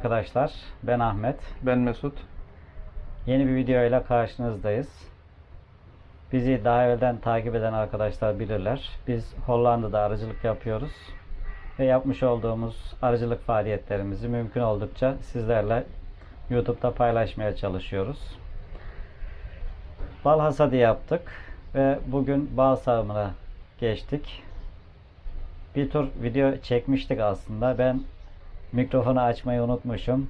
Arkadaşlar, ben Ahmet. Ben Mesut. Yeni bir video ile karşınızdayız. Bizi daha evvelden takip eden arkadaşlar bilirler. Biz Hollanda'da arıcılık yapıyoruz. Ve yapmış olduğumuz arıcılık faaliyetlerimizi mümkün oldukça sizlerle YouTube'da paylaşmaya çalışıyoruz. Bal hasadı yaptık ve bugün bal sağımına geçtik. Bir tur video çekmiştik aslında. Ben mikrofonu açmayı unutmuşum.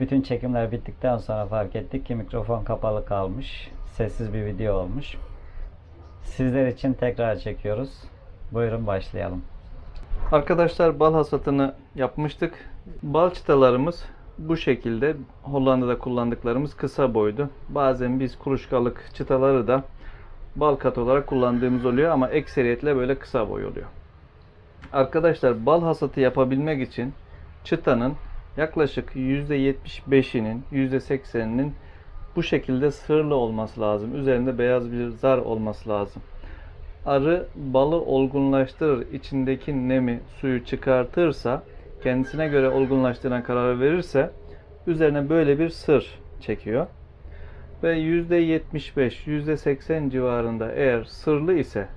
Bütün çekimler bittikten sonra fark ettik ki mikrofon kapalı kalmış. Sessiz bir video olmuş. Sizler için tekrar çekiyoruz. Buyurun başlayalım. Arkadaşlar bal hasatını yapmıştık. Bal çıtalarımız bu şekilde Hollanda'da kullandıklarımız kısa boydu. Bazen biz kuruşkalık çıtaları da bal kat olarak kullandığımız oluyor ama ekseriyetle böyle kısa boy oluyor. Arkadaşlar bal hasatı yapabilmek için çıtanın yaklaşık %75'inin %80'inin bu şekilde sırlı olması lazım. Üzerinde beyaz bir zar olması lazım. Arı balı olgunlaştırır, içindeki nemi, suyu çıkartırsa, kendisine göre olgunlaştığına karar verirse üzerine böyle bir sır çekiyor. Ve %75, %80 civarında eğer sırlı ise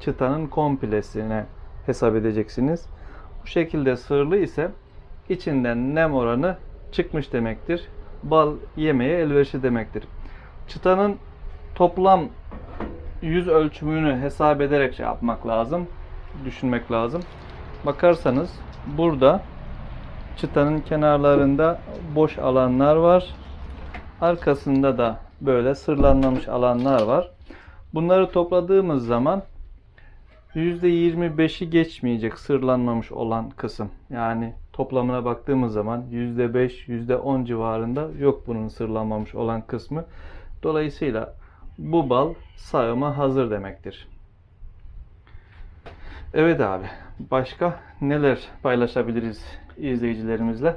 çıtanın komplesine hesap edeceksiniz. Bu şekilde sırlı ise içinden nem oranı çıkmış demektir. Bal yemeye elverişli demektir. Çıtanın toplam yüz ölçümünü hesap ederek şey yapmak lazım. Düşünmek lazım. Bakarsanız burada çıtanın kenarlarında boş alanlar var. Arkasında da böyle sırlanmamış alanlar var. Bunları topladığımız zaman %25'i geçmeyecek sırlanmamış olan kısım. Yani toplamına baktığımız zaman %5, %10 civarında yok bunun sırlanmamış olan kısmı. Dolayısıyla bu bal sağıma hazır demektir. Evet abi. Başka neler paylaşabiliriz izleyicilerimizle?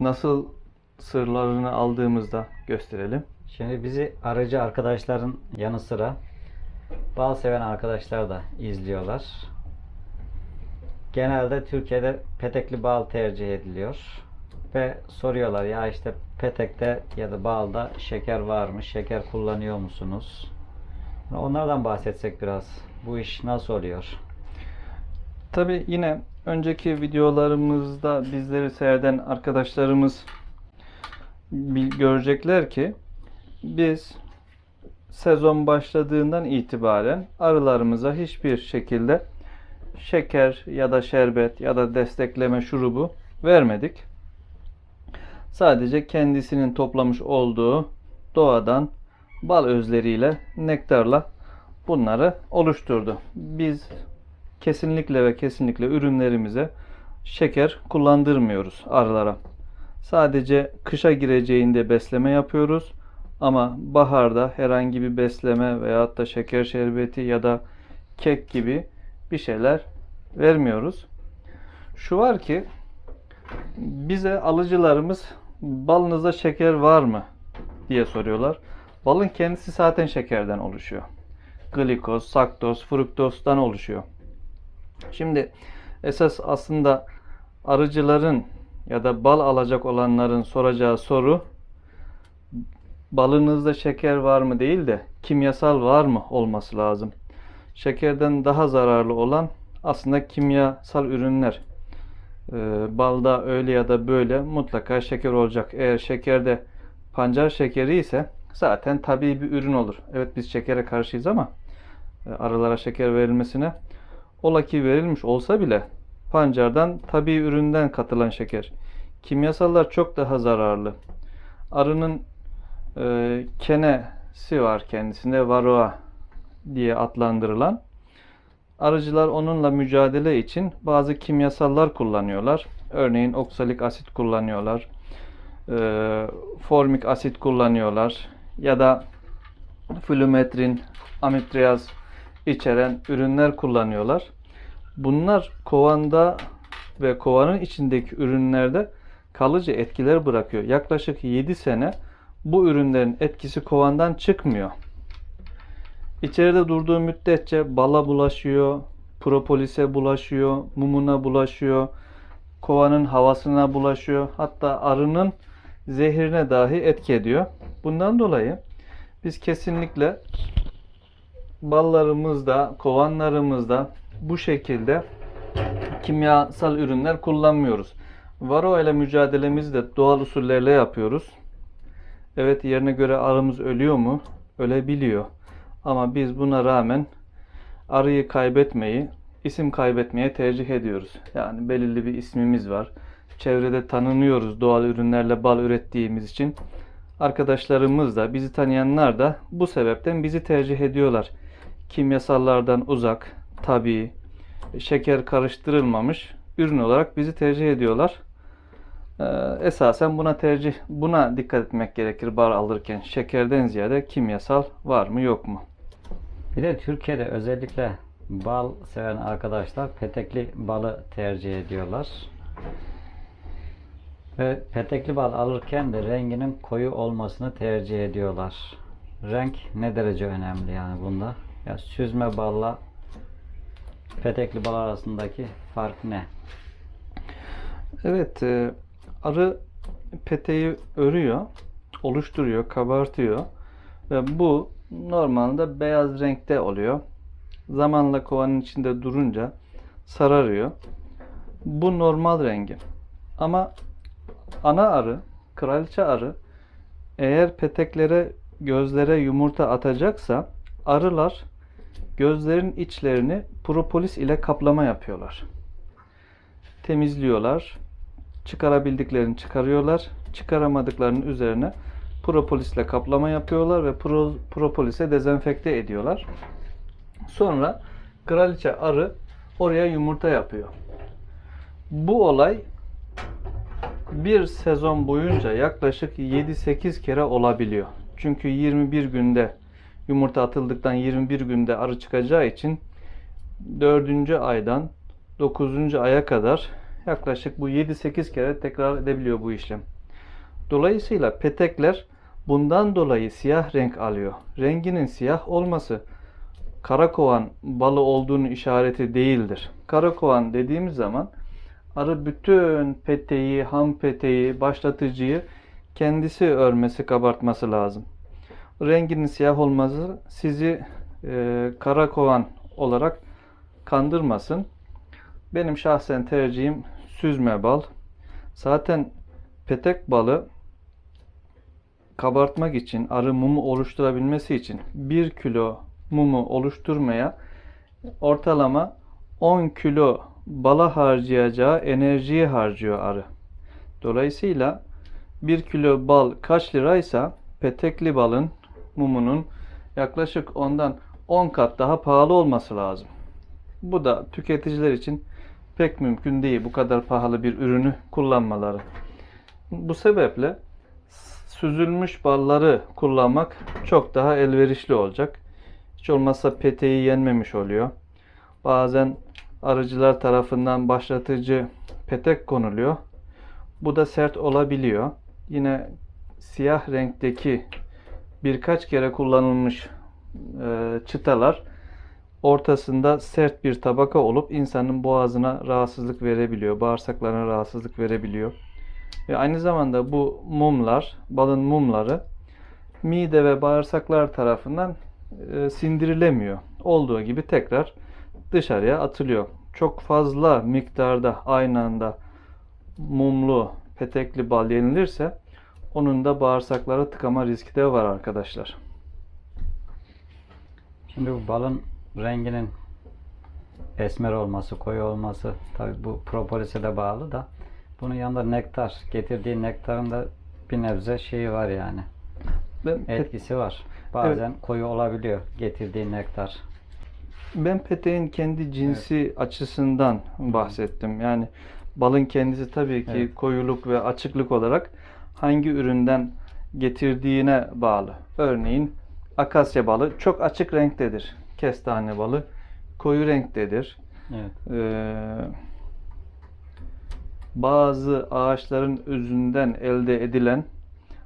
Nasıl sırlarını aldığımızda gösterelim. Şimdi bizi arıcı arkadaşların yanı sıra bal seven arkadaşlar da izliyorlar. Genelde Türkiye'de petekli bal tercih ediliyor. Ve soruyorlar ya işte petekte ya da balda şeker var mı? Şeker kullanıyor musunuz? Onlardan bahsetsek biraz. Bu iş nasıl oluyor? Tabi yine önceki videolarımızda bizleri seyreden arkadaşlarımız görecekler ki biz sezon başladığından itibaren arılarımıza hiçbir şekilde şeker ya da şerbet ya da destekleme şurubu vermedik. Sadece kendisinin toplamış olduğu doğadan bal özleriyle, nektarla bunları oluşturdu. Biz kesinlikle ve kesinlikle ürünlerimize şeker kullandırmıyoruz arılara. Sadece kışa gireceğinde besleme yapıyoruz. Ama baharda herhangi bir besleme veyahut da şeker şerbeti ya da kek gibi bir şeyler vermiyoruz. Şu var ki bize alıcılarımız balınızda şeker var mı diye soruyorlar. Balın kendisi zaten şekerden oluşuyor. Glikoz, saktoz, fruktozdan oluşuyor. Şimdi esas aslında arıcıların ya da bal alacak olanların soracağı soru balınızda şeker var mı değil de kimyasal var mı olması lazım. Şekerden daha zararlı olan aslında kimyasal ürünler. Ee, balda öyle ya da böyle mutlaka şeker olacak. Eğer şekerde pancar şekeri ise zaten tabii bir ürün olur. Evet biz şekere karşıyız ama e, arılara şeker verilmesine ola ki verilmiş olsa bile pancardan tabii üründen katılan şeker. Kimyasallar çok daha zararlı. Arının e, kenesi var kendisinde varroa diye adlandırılan. Arıcılar onunla mücadele için bazı kimyasallar kullanıyorlar. Örneğin oksalik asit kullanıyorlar. E, formik asit kullanıyorlar. Ya da flümetrin, amitriyaz içeren ürünler kullanıyorlar. Bunlar kovanda ve kovanın içindeki ürünlerde kalıcı etkiler bırakıyor. Yaklaşık 7 sene bu ürünlerin etkisi kovandan çıkmıyor. İçeride durduğu müddetçe bala bulaşıyor, propolise bulaşıyor, mumuna bulaşıyor. kovanın havasına bulaşıyor. Hatta arının zehrine dahi etki ediyor. Bundan dolayı biz kesinlikle ballarımızda, kovanlarımızda bu şekilde kimyasal ürünler kullanmıyoruz. Varo ile mücadelemizi de doğal usullerle yapıyoruz. Evet yerine göre arımız ölüyor mu? Ölebiliyor. Ama biz buna rağmen arıyı kaybetmeyi, isim kaybetmeye tercih ediyoruz. Yani belirli bir ismimiz var. Çevrede tanınıyoruz doğal ürünlerle bal ürettiğimiz için. Arkadaşlarımız da, bizi tanıyanlar da bu sebepten bizi tercih ediyorlar. Kimyasallardan uzak, tabii, şeker karıştırılmamış ürün olarak bizi tercih ediyorlar. Ee, esasen buna tercih, buna dikkat etmek gerekir bar alırken. Şekerden ziyade kimyasal var mı yok mu? Bir de Türkiye'de özellikle bal seven arkadaşlar petekli balı tercih ediyorlar. Ve petekli bal alırken de renginin koyu olmasını tercih ediyorlar. Renk ne derece önemli yani bunda? Ya süzme balla petekli bal arasındaki fark ne? Evet, e, arı peteği örüyor, oluşturuyor, kabartıyor ve bu normalde beyaz renkte oluyor. Zamanla kovanın içinde durunca sararıyor. Bu normal rengi. Ama ana arı, kraliçe arı eğer peteklere, gözlere yumurta atacaksa arılar gözlerin içlerini propolis ile kaplama yapıyorlar temizliyorlar. Çıkarabildiklerini çıkarıyorlar. Çıkaramadıklarının üzerine propolisle kaplama yapıyorlar ve pro, propolise dezenfekte ediyorlar. Sonra kraliçe arı oraya yumurta yapıyor. Bu olay bir sezon boyunca yaklaşık 7-8 kere olabiliyor. Çünkü 21 günde yumurta atıldıktan 21 günde arı çıkacağı için 4. aydan 9. aya kadar yaklaşık bu 7-8 kere tekrar edebiliyor bu işlem. Dolayısıyla petekler bundan dolayı siyah renk alıyor. Renginin siyah olması karakovan balı olduğunu işareti değildir. Karakovan dediğimiz zaman arı bütün peteği, ham peteği, başlatıcıyı kendisi örmesi, kabartması lazım. Renginin siyah olması sizi e, karakovan olarak kandırmasın. Benim şahsen tercihim süzme bal. Zaten petek balı kabartmak için, arı mumu oluşturabilmesi için 1 kilo mumu oluşturmaya ortalama 10 kilo bala harcayacağı enerjiyi harcıyor arı. Dolayısıyla 1 kilo bal kaç liraysa petekli balın mumunun yaklaşık ondan 10 kat daha pahalı olması lazım. Bu da tüketiciler için pek mümkün değil bu kadar pahalı bir ürünü kullanmaları. Bu sebeple süzülmüş balları kullanmak çok daha elverişli olacak. Hiç olmazsa peteği yenmemiş oluyor. Bazen arıcılar tarafından başlatıcı petek konuluyor. Bu da sert olabiliyor. Yine siyah renkteki birkaç kere kullanılmış e, çıtalar ortasında sert bir tabaka olup insanın boğazına rahatsızlık verebiliyor, bağırsaklarına rahatsızlık verebiliyor. Ve aynı zamanda bu mumlar, balın mumları mide ve bağırsaklar tarafından e, sindirilemiyor. Olduğu gibi tekrar dışarıya atılıyor. Çok fazla miktarda aynı anda mumlu, petekli bal yenilirse onun da bağırsaklara tıkama riski de var arkadaşlar. Şimdi bu balın renginin esmer olması, koyu olması tabi bu propolise de bağlı da bunun yanında nektar, getirdiği nektarın da bir nebze şeyi var yani. Ben, Etkisi var. Bazen koyu olabiliyor getirdiği nektar. ben peteğin kendi cinsi açısından bahsettim. Yani balın kendisi tabii ki Evet. koyuluk ve açıklık olarak hangi üründen getirdiğine bağlı. Örneğin akasya balı çok açık renktedir. Kestane balı koyu renktedir. Evet. Ee, bazı ağaçların özünden elde edilen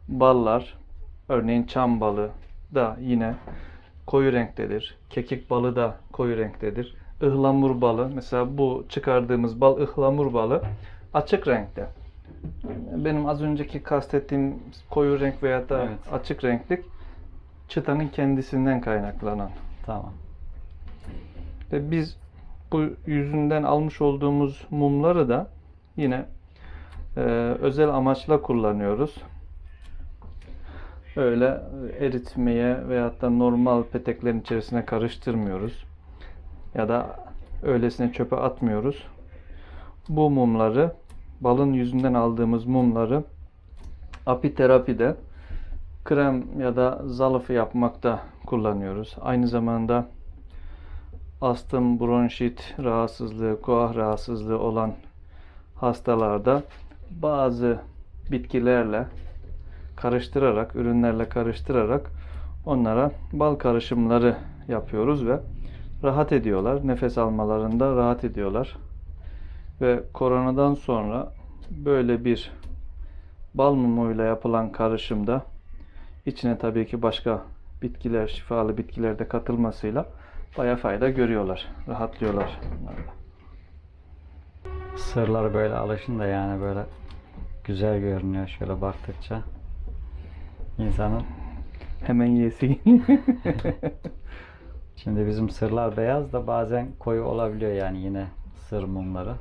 ballar, örneğin çam balı da yine koyu renktedir. Kekik balı da koyu renktedir. Ihlamur balı, mesela bu çıkardığımız bal ıhlamur balı açık renkte. Benim az önceki kastettiğim koyu renk veya da Evet. açık renklik çıtanın kendisinden kaynaklanan. Tamam. Ve biz bu yüzünden almış olduğumuz mumları da yine e, özel amaçla kullanıyoruz. Öyle eritmeye veyahut da normal peteklerin içerisine karıştırmıyoruz. Ya da öylesine çöpe atmıyoruz. Bu mumları balın yüzünden aldığımız mumları apiterapide krem ya da zalıfı yapmakta kullanıyoruz. Aynı zamanda astım, bronşit rahatsızlığı, koah rahatsızlığı olan hastalarda bazı bitkilerle karıştırarak, ürünlerle karıştırarak onlara bal karışımları yapıyoruz ve rahat ediyorlar. Nefes almalarında rahat ediyorlar. Ve koronadan sonra böyle bir bal mumuyla yapılan karışımda içine tabii ki başka bitkiler, şifalı bitkiler de katılmasıyla baya fayda görüyorlar, rahatlıyorlar. Sırları böyle alışın da yani böyle güzel görünüyor şöyle baktıkça. İnsanın Hemen yesi geliyor. Şimdi bizim sırlar beyaz da bazen koyu olabiliyor yani yine sır mumları.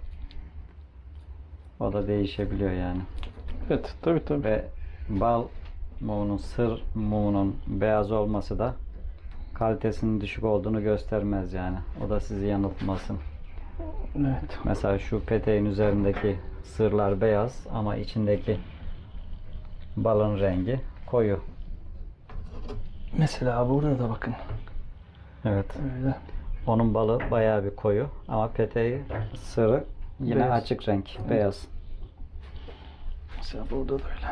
O da değişebiliyor yani. evet, tabii tabii. Ve bal mumunun, sır mumunun beyaz olması da kalitesinin düşük olduğunu göstermez yani. O da sizi yanıltmasın. Evet. Mesela şu peteğin üzerindeki sırlar beyaz ama içindeki balın rengi koyu. Mesela burada da bakın. Evet. Öyle. Onun balı bayağı bir koyu ama peteği sırı yine Beyaz. açık renk, beyaz. Mesela burada da öyle.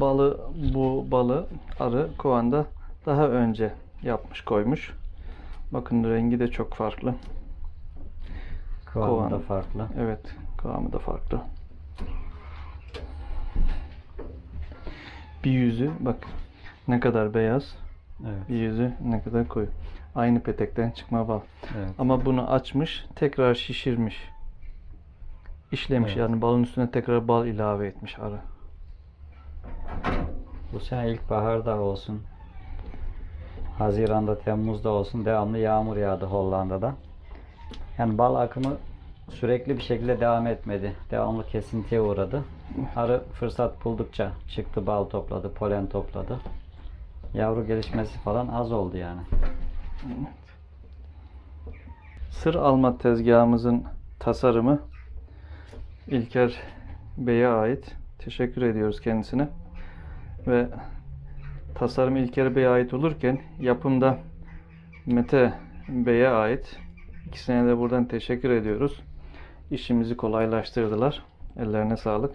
Balı, bu balı arı kovanda daha önce yapmış koymuş. Bakın rengi de çok farklı. Kıvamı da Kovan. farklı. Evet, kıvamı da farklı. Bir yüzü bak ne kadar beyaz, Evet. bir yüzü ne kadar koyu. Aynı petekten çıkma bal. evet. Ama bunu açmış, tekrar şişirmiş. İşlemiş Evet. yani balın üstüne tekrar bal ilave etmiş arı. Bu sene ilkbaharda olsun. Haziran'da, Temmuz'da olsun devamlı yağmur yağdı Hollanda'da. Yani bal akımı sürekli bir şekilde devam etmedi. Devamlı kesintiye uğradı. Arı fırsat buldukça çıktı bal topladı, polen topladı. Yavru gelişmesi falan az oldu yani. Sır alma tezgahımızın tasarımı İlker Bey'e ait. Teşekkür ediyoruz kendisine. Ve tasarım İlker Bey'e ait olurken yapımda Mete Bey'e ait. İkisine de buradan teşekkür ediyoruz. İşimizi kolaylaştırdılar. Ellerine sağlık.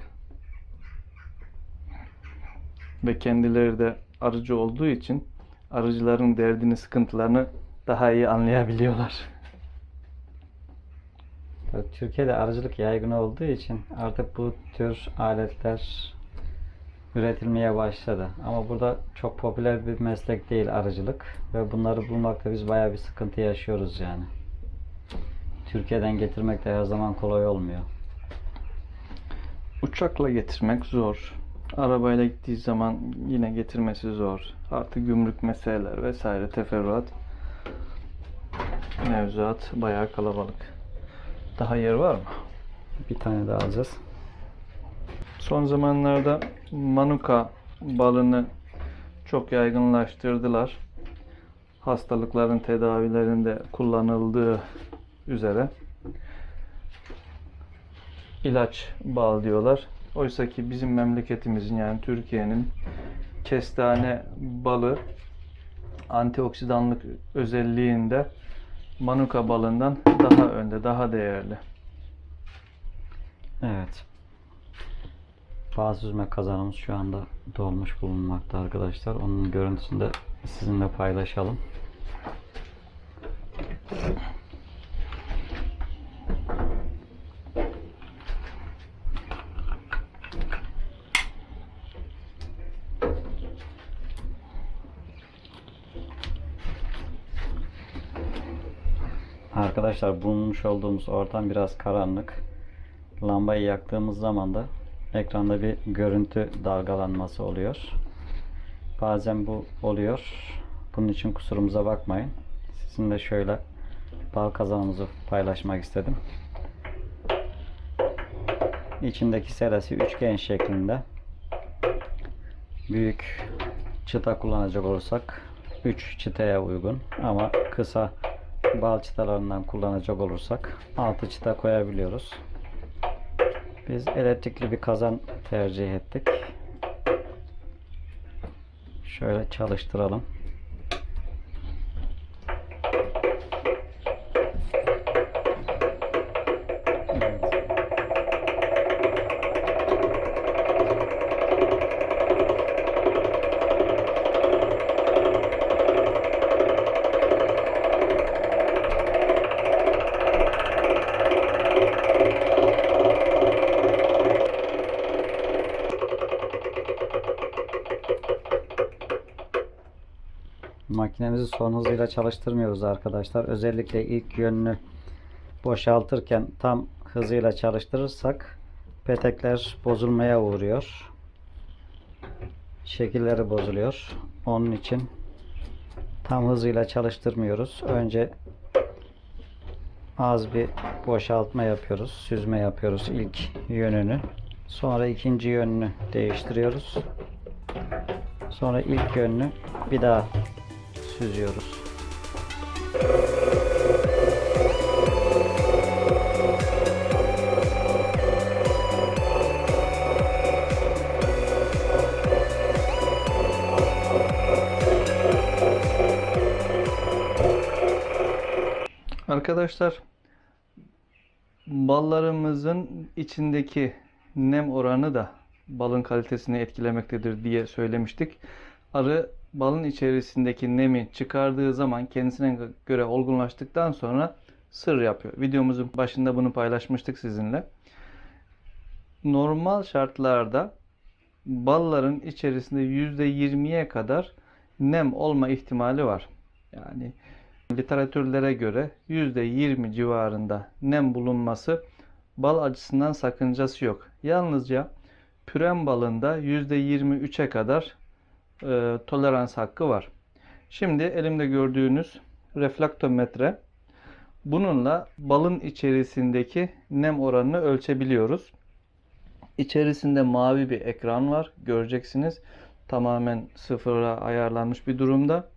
Ve kendileri de arıcı olduğu için arıcıların derdini, sıkıntılarını daha iyi anlayabiliyorlar. Türkiye'de arıcılık yaygın olduğu için artık bu tür aletler üretilmeye başladı. Ama burada çok popüler bir meslek değil arıcılık ve bunları bulmakta biz bayağı bir sıkıntı yaşıyoruz yani. Türkiye'den getirmek de her zaman kolay olmuyor. Uçakla getirmek zor. Arabayla gittiği zaman yine getirmesi zor. Artı gümrük meseleler vesaire teferruat. Mevzuat bayağı kalabalık. Daha yer var mı? Bir tane daha alacağız. Son zamanlarda manuka balını çok yaygınlaştırdılar. Hastalıkların tedavilerinde kullanıldığı üzere ilaç bal diyorlar. Oysa ki bizim memleketimizin yani Türkiye'nin kestane balı antioksidanlık özelliğinde manuka balından daha önde, daha değerli. Evet. Bazı süzme kazanımız şu anda dolmuş bulunmakta arkadaşlar. Onun görüntüsünü de sizinle paylaşalım. Arkadaşlar bulunmuş olduğumuz ortam biraz karanlık. lambayı yaktığımız zaman da ekranda bir görüntü dalgalanması oluyor. Bazen bu oluyor. Bunun için kusurumuza bakmayın. Sizinle şöyle bal kazanımızı paylaşmak istedim. İçindeki serası üçgen şeklinde. Büyük çıta kullanacak olursak 3 çıtaya uygun ama kısa bal çıtalarından kullanacak olursak 6 çıta koyabiliyoruz. Biz elektrikli bir kazan tercih ettik. Şöyle çalıştıralım. Makinemizi son hızıyla çalıştırmıyoruz arkadaşlar. Özellikle ilk yönünü boşaltırken tam hızıyla çalıştırırsak petekler bozulmaya uğruyor. Şekilleri bozuluyor. Onun için tam hızıyla çalıştırmıyoruz. Önce az bir boşaltma yapıyoruz. Süzme yapıyoruz ilk yönünü. Sonra ikinci yönünü değiştiriyoruz. Sonra ilk yönünü bir daha süzüyoruz. Arkadaşlar ballarımızın içindeki nem oranı da balın kalitesini etkilemektedir diye söylemiştik. Arı balın içerisindeki nemi çıkardığı zaman kendisine göre olgunlaştıktan sonra sır yapıyor. Videomuzun başında bunu paylaşmıştık sizinle. Normal şartlarda balların içerisinde %20'ye kadar nem olma ihtimali var. Yani literatürlere göre %20 civarında nem bulunması bal açısından sakıncası yok. Yalnızca püren balında %23'e kadar e, tolerans hakkı var. Şimdi elimde gördüğünüz reflektometre bununla balın içerisindeki nem oranını ölçebiliyoruz. İçerisinde mavi bir ekran var. Göreceksiniz. Tamamen sıfıra ayarlanmış bir durumda.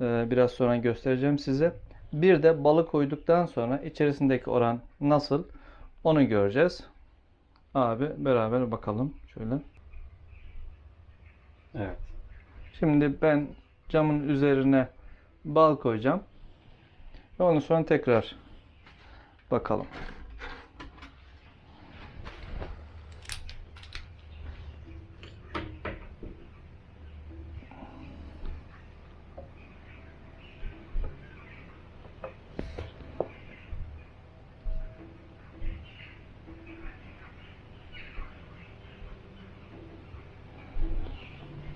Ee, biraz sonra göstereceğim size. Bir de balı koyduktan sonra içerisindeki oran nasıl onu göreceğiz. Abi beraber bakalım şöyle. Evet. Şimdi ben camın üzerine bal koyacağım. Ve ondan sonra tekrar bakalım.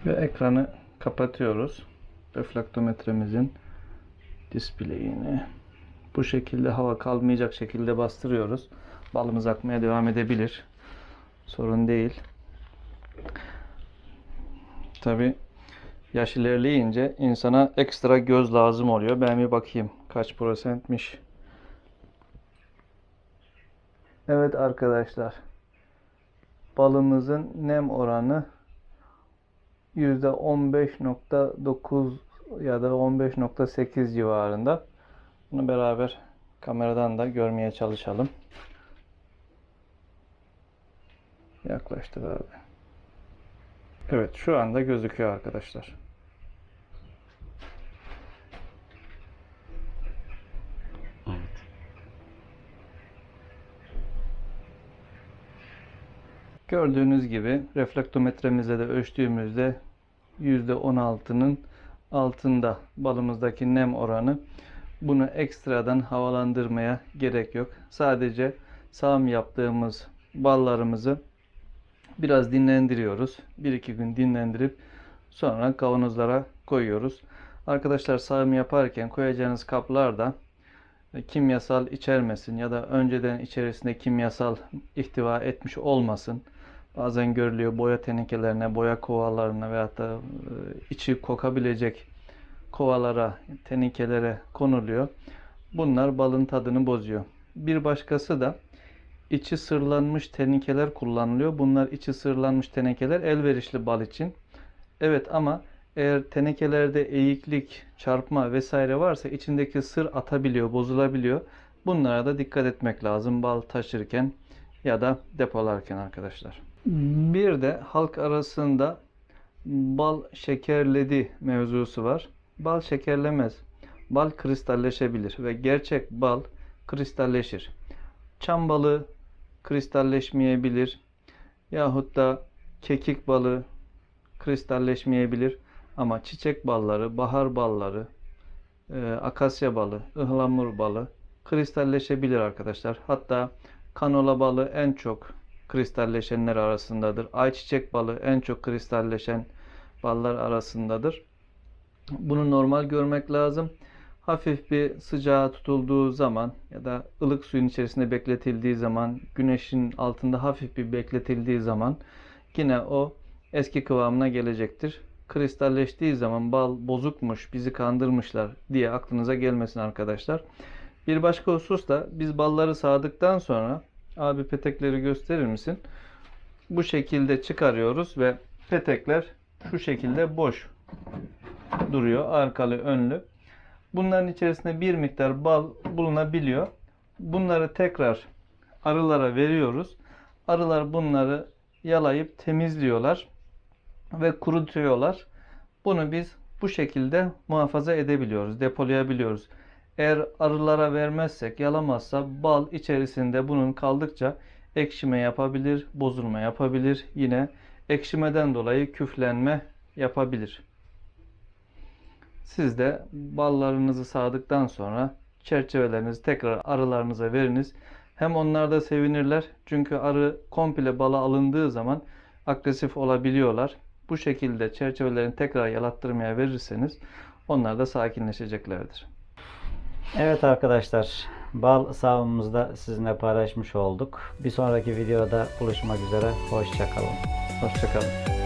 Ve ekranı kapatıyoruz. Reflektometremizin displayini. Bu şekilde hava kalmayacak şekilde bastırıyoruz. Balımız akmaya devam edebilir. Sorun değil. Tabi yaş ilerleyince insana ekstra göz lazım oluyor. Ben bir bakayım kaç prosentmiş. Evet arkadaşlar. Balımızın nem oranı %15.9 ya da 15.8 civarında. Bunu beraber kameradan da görmeye çalışalım. Yaklaştır abi. Evet şu anda gözüküyor arkadaşlar. Gördüğünüz gibi reflektometremizle de ölçtüğümüzde %16'nın altında balımızdaki nem oranı. Bunu ekstradan havalandırmaya gerek yok. Sadece sağım yaptığımız ballarımızı biraz dinlendiriyoruz. 1-2 gün dinlendirip sonra kavanozlara koyuyoruz. Arkadaşlar sağım yaparken koyacağınız kaplar da e, kimyasal içermesin ya da önceden içerisinde kimyasal ihtiva etmiş olmasın. Bazen görülüyor boya tenekelerine, boya kovalarına veyahut da e, içi kokabilecek kovalara, tenekelere konuluyor. Bunlar balın tadını bozuyor. Bir başkası da içi sırlanmış tenekeler kullanılıyor. Bunlar içi sırlanmış tenekeler elverişli bal için. Evet ama eğer tenekelerde eğiklik, çarpma vesaire varsa içindeki sır atabiliyor, bozulabiliyor. Bunlara da dikkat etmek lazım bal taşırken ya da depolarken arkadaşlar. Bir de halk arasında bal şekerledi mevzusu var. Bal şekerlemez. Bal kristalleşebilir ve gerçek bal kristalleşir. Çam balı kristalleşmeyebilir. Yahut da kekik balı kristalleşmeyebilir. Ama çiçek balları, bahar balları, e, akasya balı, ıhlamur balı kristalleşebilir arkadaşlar. Hatta kanola balı en çok kristalleşenler arasındadır. Ayçiçek balı en çok kristalleşen ballar arasındadır. Bunu normal görmek lazım. Hafif bir sıcağa tutulduğu zaman ya da ılık suyun içerisinde bekletildiği zaman, güneşin altında hafif bir bekletildiği zaman yine o eski kıvamına gelecektir. Kristalleştiği zaman bal bozukmuş, bizi kandırmışlar diye aklınıza gelmesin arkadaşlar. Bir başka husus da biz balları sağdıktan sonra abi petekleri gösterir misin? Bu şekilde çıkarıyoruz ve petekler şu şekilde boş duruyor. Arkalı önlü. Bunların içerisinde bir miktar bal bulunabiliyor. Bunları tekrar arılara veriyoruz. Arılar bunları yalayıp temizliyorlar ve kurutuyorlar. Bunu biz bu şekilde muhafaza edebiliyoruz, depolayabiliyoruz. Eğer arılara vermezsek, yalamazsa bal içerisinde bunun kaldıkça ekşime yapabilir, bozulma yapabilir. Yine ekşimeden dolayı küflenme yapabilir. Siz de ballarınızı sağdıktan sonra çerçevelerinizi tekrar arılarınıza veriniz. Hem onlar da sevinirler. Çünkü arı komple bala alındığı zaman agresif olabiliyorlar. Bu şekilde çerçevelerini tekrar yalattırmaya verirseniz onlar da sakinleşeceklerdir. Evet arkadaşlar, bal savunumuzu da sizinle paylaşmış olduk. Bir sonraki videoda buluşmak üzere. Hoşçakalın. Hoşçakalın.